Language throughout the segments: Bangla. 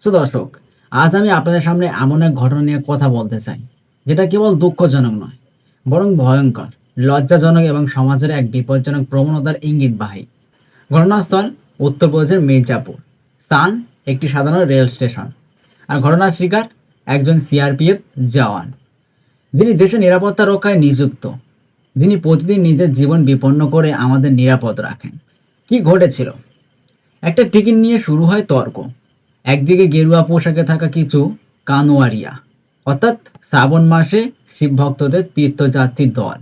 সো দর্শক, আজ আমি আপনাদের সামনে এমন এক ঘটনা নিয়ে কথা বলতে চাই, যেটা কেবল দুঃখজনক নয়, বরং ভয়ঙ্কর, লজ্জাজনক এবং সমাজের এক বিপজ্জনক প্রবণতার ইঙ্গিত ইঙ্গিতবাহী ঘটনাস্থল উত্তরপ্রদেশের মির্জাপুর, স্থান একটি সাধারণ রেল স্টেশন। আর ঘটনার শিকার একজন সিআরপিএফ জওয়ান, যিনি দেশের নিরাপত্তা রক্ষায় নিযুক্ত, যিনি প্রতিদিন নিজের জীবন বিপন্ন করে আমাদের নিরাপদ রাখেন। কি ঘটেছিল? একটা টিকিট নিয়ে শুরু হয় তর্ক একদিকে গেরুয়া পোশাকে থাকা কিছু কানোয়ারিয়া, অর্থাৎ শ্রাবণ মাসে শিব ভক্তদের তীর্থযাত্রীর দল,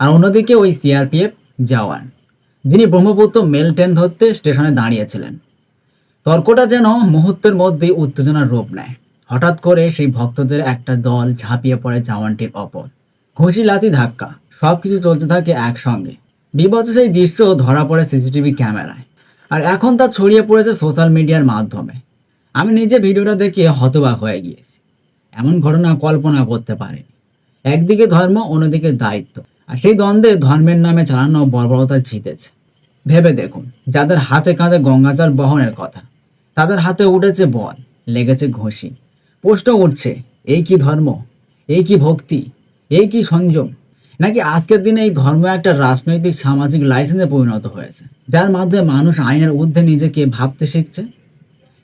আর অন্যদিকে ওই সিআরপিএফ জওয়ান, যিনি ব্রহ্মপুত্র মেল ট্রেন ধরতে স্টেশনে দাঁড়িয়েছিলেন। তর্কটা যেন মুহূর্তের মধ্যেই উত্তেজনার রূপ নেয়। হঠাৎ করে সেই ভক্তদের একটা দল ঝাঁপিয়ে পড়ে জওয়ানটির অপর ঘুষি, লাথি, ধাক্কা সব কিছু চলতে থাকে একসঙ্গে। বিপদ সেই দৃশ্য ধরা পড়ে সিসিটিভি ক্যামেরায়। আর এখন তা ছড়িয়ে পড়েছে সোশ্যাল মিডিয়ার মাধ্যমে। আমি নিজে ভিডিওটা দেখে হতবাক হয়ে গিয়েছি। এমন ঘটনা কল্পনা করতে পারিনি। একদিকে ধর্ম, অন্যদিকে দায়িত্ব। আর সেই দ্বন্দ্বে ধর্মের নামে চালানো বর্বরতা জিতেছে। ভেবে দেখুন, যাদের হাতে কাঁধে গঙ্গাচার বহনের কথা, তাদের হাতে উঠেছে বল, লেগেছে ঘষি। প্রশ্ন উঠছে, এই কি ধর্ম? এই কি ভক্তি? এই কি সংযম? নাকি আজকের দিনে এই ধর্ম একটা রাজনৈতিক সামাজিক লাইসেন্সে পরিণত হয়েছে, যার মাধ্যমে মানুষ আইনের ঊর্ধ্বে নিজেকে ভাবতে শিখছে?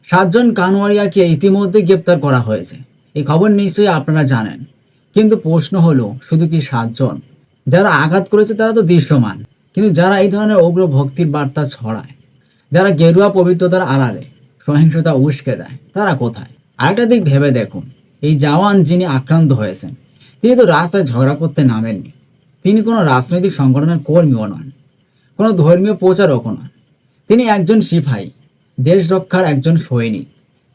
সাতজন কানওয়ারিয়াকে ইতিমধ্যে গ্রেপ্তার করা হয়েছে। এই খবর নিশ্চয়ই আপনারা জানেন। কিন্তু প্রশ্ন হলো, শুধু কি সাতজন? যারা আঘাত করেছে তারা তো দৃশ্যমান। কিন্তু যারা এই ধরনের উগ্র ভক্তির বার্তা ছড়ায়, যারা গেরুয়া পবিত্রতার আড়ালে সহিংসতা উস্কে দেয়, তারা কোথায়? আরেকটা দিক ভেবে দেখুন। এই জওয়ান যিনি আক্রান্ত হয়েছেন, তিনি তো রাস্তায় ঝগড়া করতে নামেননি। তিনি কোনো রাজনৈতিক সংগঠনের কর্মীও নন, কোনো ধর্মীয় প্রচারকও নন। তিনি একজন সিপাহী দেশ রক্ষার একজন সৈনিক,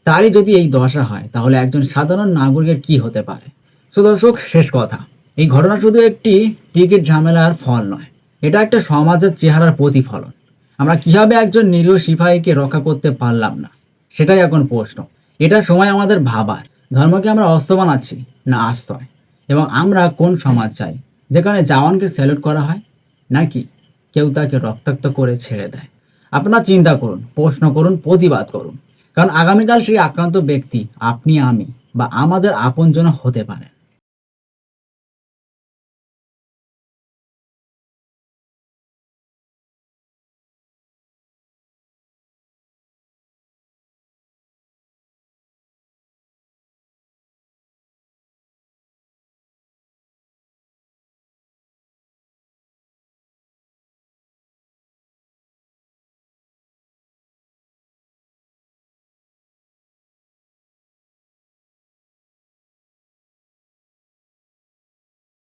তারই যদি এই দশা হয়, তাহলে একজন সাধারণ নাগরিকের কি হতে পারে? সো দর্শক, শেষ কথা। এই ঘটনা শুধু একটি টিকিট ঝামেলার ফল নয়, এটা একটা সমাজের চেহারার প্রতিফলন। আমরা কীভাবে একজন নিরীহ সিপাহীকে রক্ষা করতে পারলাম না? সেটাই এখন প্রশ্ন। এটা সময় আমাদের ভাবার। ধর্মকে আমরা অস্ত্র বানাচ্ছি না আশ্রয়? এবং আমরা কোন সমাজ চাই, যেখানে জওয়ানকে স্যালুট করা হয়? নাকি কেউ তাকে রক্তাক্ত করে ছেড়ে দেয়? আপনারা চিন্তা করুন, প্রশ্ন করুন, প্রতিবাদ করুন। কারণ আগামীকাল সেই আক্রান্ত ব্যক্তি আপনি, আমি বা আমাদের আপনজন হতে পারে